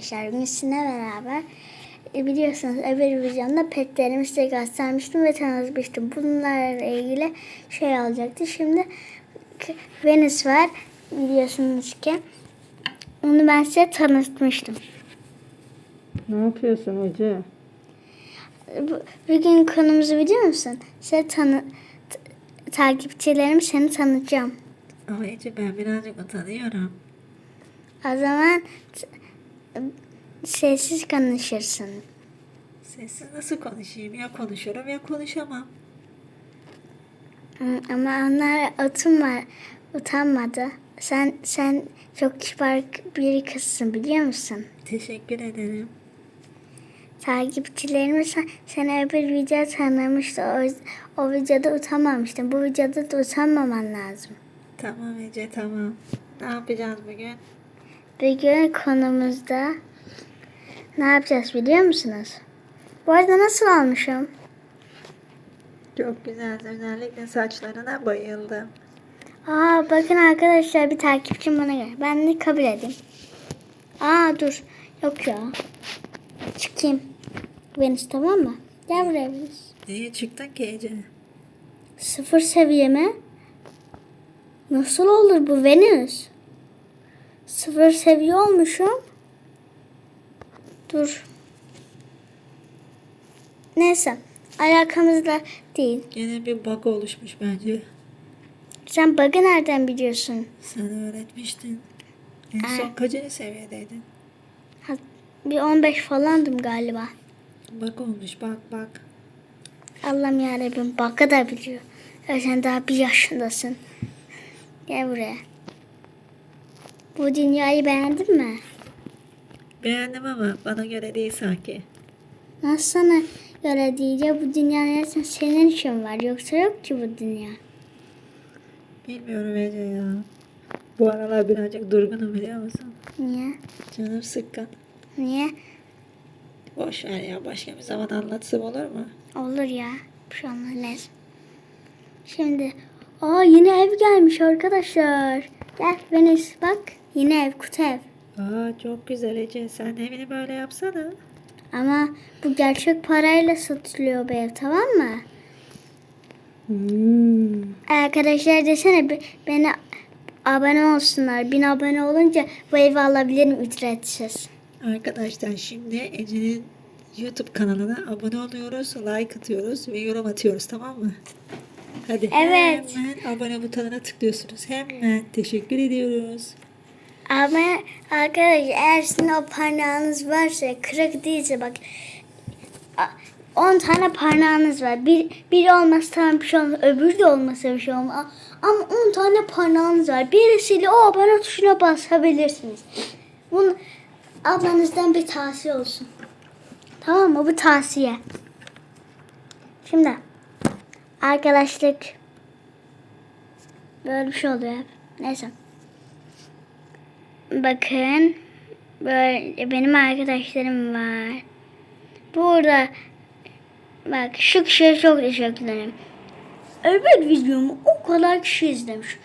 Arkadaşlar bugün sizinle beraber e, biliyorsunuz öbür videomda petlerimi size göstermiştim ve tanıtmıştım. Bunlarla ilgili şey olacaktı. Şimdi Venüs var biliyorsunuz ki. Onu ben size tanıtmıştım. Ne yapıyorsun Ece? Bu- Bugün konumuzu biliyor musun? Size tanı takipçilerim seni tanıtacağım. Ama Ece ben birazcık utanıyorum. O zaman sessiz konuşursun. Sessiz nasıl konuşayım? Ya konuşurum ya konuşamam. Ama onlar utanma, utanmadı. Sen sen çok kibar bir kızsın biliyor musun? Teşekkür ederim. Takipçilerimiz sen, seni öbür video tanımıştı. O, o videoda utanmamıştın. Bu videoda da utanmaman lazım. Tamam Ece tamam. Ne yapacağız bugün? Bugün konumuzda ne yapacağız biliyor musunuz? Bu arada nasıl olmuşum? Çok güzel. Özellikle saçlarına bayıldım. Aa bakın arkadaşlar bir takipçim bana gel. Ben de kabul edeyim. Aa dur. Yok ya. Çıkayım. Venüs tamam mı? Gel buraya Venüs. Niye çıktın ki Ece? Sıfır seviye mi? Nasıl olur bu Venüs? Sıfır seviye olmuşum. Dur. Neyse. Alakamızda değil. Gene bir bug oluşmuş bence. Sen bug'ı nereden biliyorsun? Sen öğretmiştin. En Ay. son kaçıncı seviyedeydin? Ha, bir 15 falandım galiba. Bug olmuş bak bak. Allah'ım yarabbim bug'ı da biliyor. Ya sen daha bir yaşındasın. Gel buraya. Bu dünyayı beğendin mi? Beğendim ama bana göre değil sanki. Nasıl sana göre değil ya bu dünya nereden senin için var yoksa yok ki bu dünya. Bilmiyorum Ece ya. Bu aralar birazcık durgunum biliyor musun? Niye? Canım sıkkın. Niye? Boş ver ya başka bir zaman anlatsam olur mu? Olur ya. Şu an ne? Şimdi aa yine ev gelmiş arkadaşlar. Gel Venüs bak. Yine ev kutu ev. Aa çok güzel Ece sen evini böyle yapsana. Ama bu gerçek parayla satılıyor bu ev tamam mı? Hmm. Arkadaşlar desene be- beni abone olsunlar. Bin abone olunca bu evi alabilirim ücretsiz. Arkadaşlar şimdi Ece'nin YouTube kanalına abone oluyoruz, like atıyoruz ve yorum atıyoruz tamam mı? Hadi Evet. hemen abone butonuna tıklıyorsunuz. Hemen teşekkür ediyoruz. Ama arkadaşlar eğer sizin o parmağınız varsa kırık değilse bak a- 10 tane parmağınız var. Bir, biri olmasa tamam bir şey olmaz. Öbürü de olmasa bir şey olmaz. Ama 10 tane parmağınız var. Birisiyle o abone tuşuna basabilirsiniz. Bunu ablanızdan bir tavsiye olsun. Tamam mı? Bu tavsiye. Şimdi arkadaşlık böyle bir şey oluyor hep. Neyse. Bakın böyle benim arkadaşlarım var. Burada bak şu kişiye çok teşekkür ederim. Öbür videomu o kadar kişi izlemiş.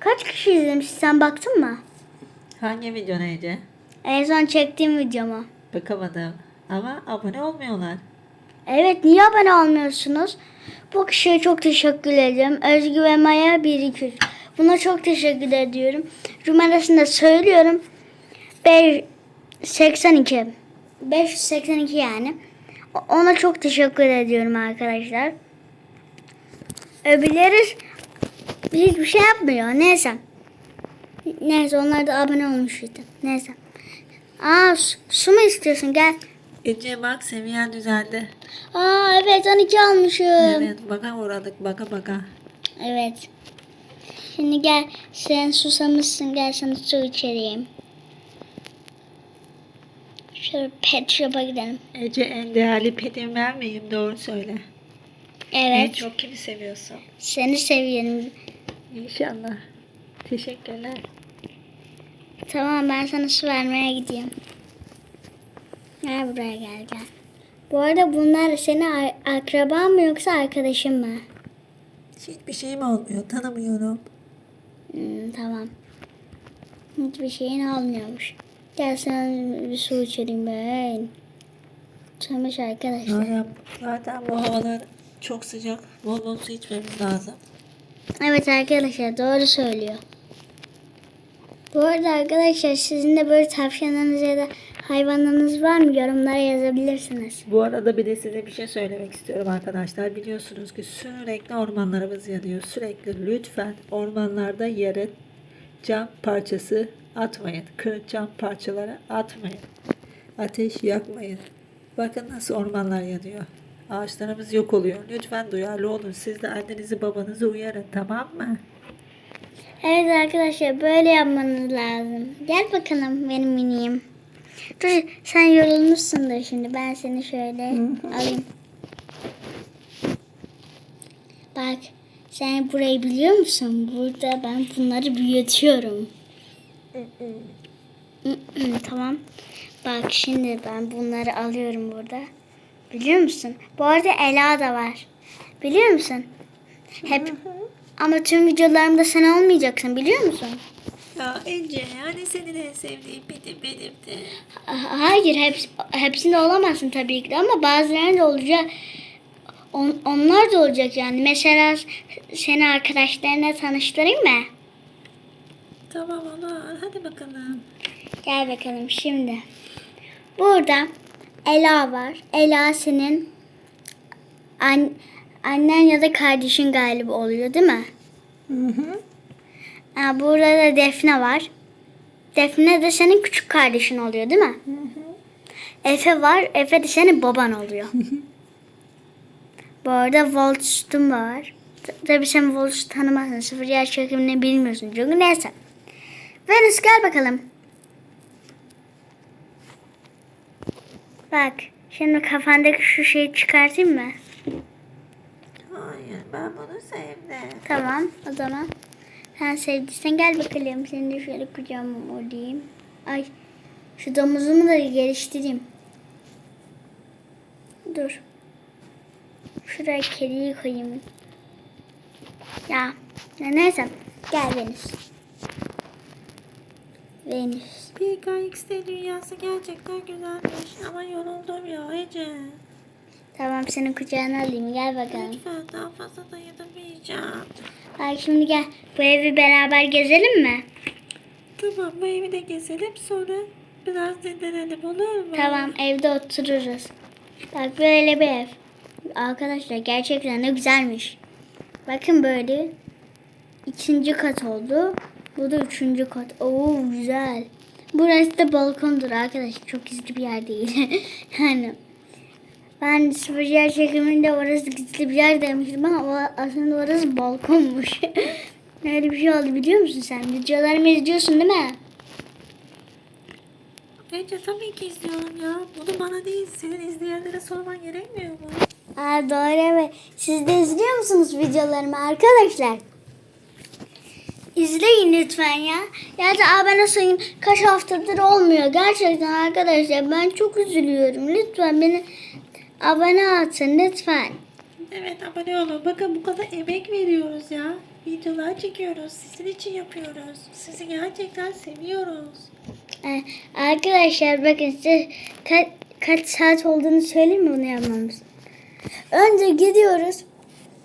Kaç kişi izlemiş sen baktın mı? Hangi video Ece? En son çektiğim videomu. Bakamadım. Ama abone olmuyorlar. Evet niye abone olmuyorsunuz? Bu kişiye çok teşekkür ederim. Özgü ve Maya 1 2 3. Buna çok teşekkür ediyorum. Numarasını da söylüyorum. 5 82. 582 yani. Ona çok teşekkür ediyorum arkadaşlar. Öbürleri hiçbir şey yapmıyor. Neyse. Neyse onlar da abone olmuş işte. Neyse. Aa su, su mu istiyorsun? Gel. Ece bak seviyen düzeldi. Aa evet 12 almışım. Evet. Evet baka uğradık baka baka. Şimdi gel sen susamışsın gel sana su içireyim. Şöyle pet shop'a gidelim. Ece en değerli petim ben miyim? Doğru söyle. En Evet. çok kimi seviyorsun? Seni seviyorum. İnşallah. Teşekkürler. Tamam ben sana su vermeye gideyim. Gel buraya gel gel. Bu arada bunlar senin akraban mı yoksa arkadaşın mı? Hiçbir şeyim olmuyor. Tanımıyorum. Hmm, tamam. Hiçbir şeyin olmuyormuş. Gel sen bir su içelim ben. Çamış arkadaşlar. Aynen. Zaten bu havalar çok sıcak. Bol bol su içmemiz lazım. Evet arkadaşlar doğru söylüyor. Bu arada arkadaşlar sizin de böyle tavşanlarınız ya da hayvanlarınız var mı? Yorumlara yazabilirsiniz. Bu arada bir de size bir şey söylemek istiyorum arkadaşlar. Biliyorsunuz ki sürekli ormanlarımız yanıyor. Sürekli lütfen ormanlarda yere cam parçası atmayın. Kırık cam parçaları atmayın. Ateş yakmayın. Bakın nasıl ormanlar yanıyor. Ağaçlarımız yok oluyor. Lütfen duyarlı olun. Siz de annenizi babanızı uyarın tamam mı? Evet arkadaşlar böyle yapmanız lazım. Gel bakalım benim miniyim. Dur sen yorulmuşsundur şimdi. Ben seni şöyle alayım. Bak sen burayı biliyor musun? Burada ben bunları büyütüyorum. tamam. Bak şimdi ben bunları alıyorum burada. Biliyor musun? Bu arada Ela da var. Biliyor musun? Hep ama tüm videolarımda sen olmayacaksın biliyor musun? Ya Ece hani senin en sevdiğin benim benim de. Ha- Hayır heps, hepsinde olamazsın tabii ki de ama bazılarında olacak. On- onlar da olacak yani. Mesela seni arkadaşlarına tanıştırayım mı? Tamam olur. Hadi bakalım. Gel bakalım şimdi. Burada Ela var. Ela senin an- annen ya da kardeşin galiba oluyor değil mi? Hı hı. Ha, burada da Defne var. Defne de senin küçük kardeşin oluyor değil mi? Efe var. Efe de senin baban oluyor. Bu arada Volts'tum var. Tabii sen Volts'u tanımazsın. Sıfır yer çekimini bilmiyorsun. Çünkü neyse. Venüs gel bakalım. Bak. Şimdi kafandaki şu şeyi çıkartayım mı? Hayır ben bunu sevdim. Tamam o zaman. Sen sevdiysen gel bakalım. Seni de şöyle kucağıma alayım. Ay şu domuzumu da geliştireyim. Dur. Şuraya kediyi koyayım. Ya, ya neyse. Gel Venüs. Venüs. PKX'de dünyası gerçekten güzelmiş ama yoruldum ya Ece. Tamam senin kucağına alayım. Gel bakalım. Lütfen daha fazla dayanamayacağım. Bak şimdi gel. Bu evi beraber gezelim mi? Tamam bu evi de gezelim sonra biraz dinlenelim olur mu? Tamam evde otururuz. Bak böyle bir ev. Arkadaşlar gerçekten de güzelmiş. Bakın böyle ikinci kat oldu. Bu da üçüncü kat. Oo güzel. Burası da balkondur arkadaşlar. Çok gizli bir yer değil. yani ben sıfır yer çekiminde orası gizli bir yer demiştim ama aslında orası balkonmuş. Öyle bir şey oldu biliyor musun sen? Videolarımı izliyorsun değil mi? Ece tabii ki izliyorum ya. Bunu bana değil senin izleyenlere sorman gerekmiyor mu? Aa, doğru evet. Siz de izliyor musunuz videolarımı arkadaşlar? İzleyin lütfen ya. Ya da abone sayın kaç haftadır olmuyor. Gerçekten arkadaşlar ben çok üzülüyorum. Lütfen beni abone atın lütfen. Evet abone olun. Bakın bu kadar emek veriyoruz ya. Videolar çekiyoruz. Sizin için yapıyoruz. Sizi gerçekten seviyoruz. Ee, arkadaşlar bakın size kaç, kaç saat olduğunu söyleyeyim mi bunu yapmamız? Önce gidiyoruz.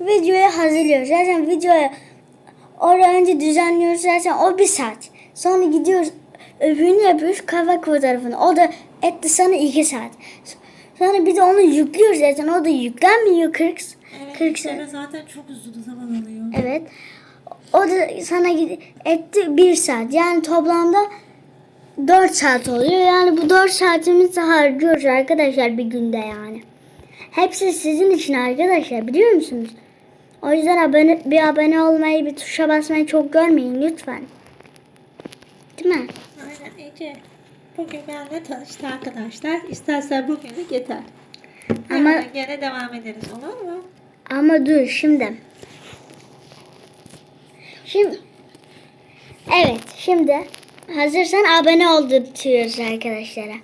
Videoyu hazırlıyoruz. Zaten videoyu oraya önce düzenliyoruz. Zaten o bir saat. Sonra gidiyoruz. Öbürünü yapıyoruz. Kafa fotoğrafını. O da etti sana iki saat. Sonra de onu yüklüyoruz zaten. O da yüklenmiyor 40. Evet 40 yükleme saat. zaten çok uzun zaman alıyor. Evet. O da sana etti bir saat. Yani toplamda 4 saat oluyor. Yani bu 4 saatimizi harcıyoruz arkadaşlar bir günde yani. Hepsi sizin için arkadaşlar biliyor musunuz? O yüzden abone, bir abone olmayı, bir tuşa basmayı çok görmeyin lütfen. Değil mi? Aynen Ece. Bugün benimle tanıştı arkadaşlar. İstersen bugünlük yeter. Ama- Ama gene devam ederiz olur mu? Ama dur şimdi. Şimdi Evet şimdi hazırsan abone oldurtuyoruz arkadaşlara.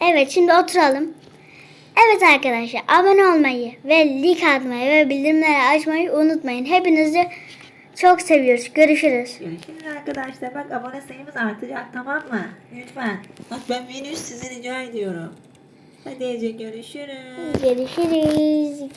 Evet şimdi oturalım. Evet arkadaşlar abone olmayı ve like atmayı ve bildirimleri açmayı unutmayın. Hepinizi Çok seviyoruz. Görüşürüz. Görüşürüz arkadaşlar. Bak abone sayımız artacak tamam mı? Lütfen. Bak ben Venüs sizi rica ediyorum. Hadi Ece görüşürüz. Görüşürüz.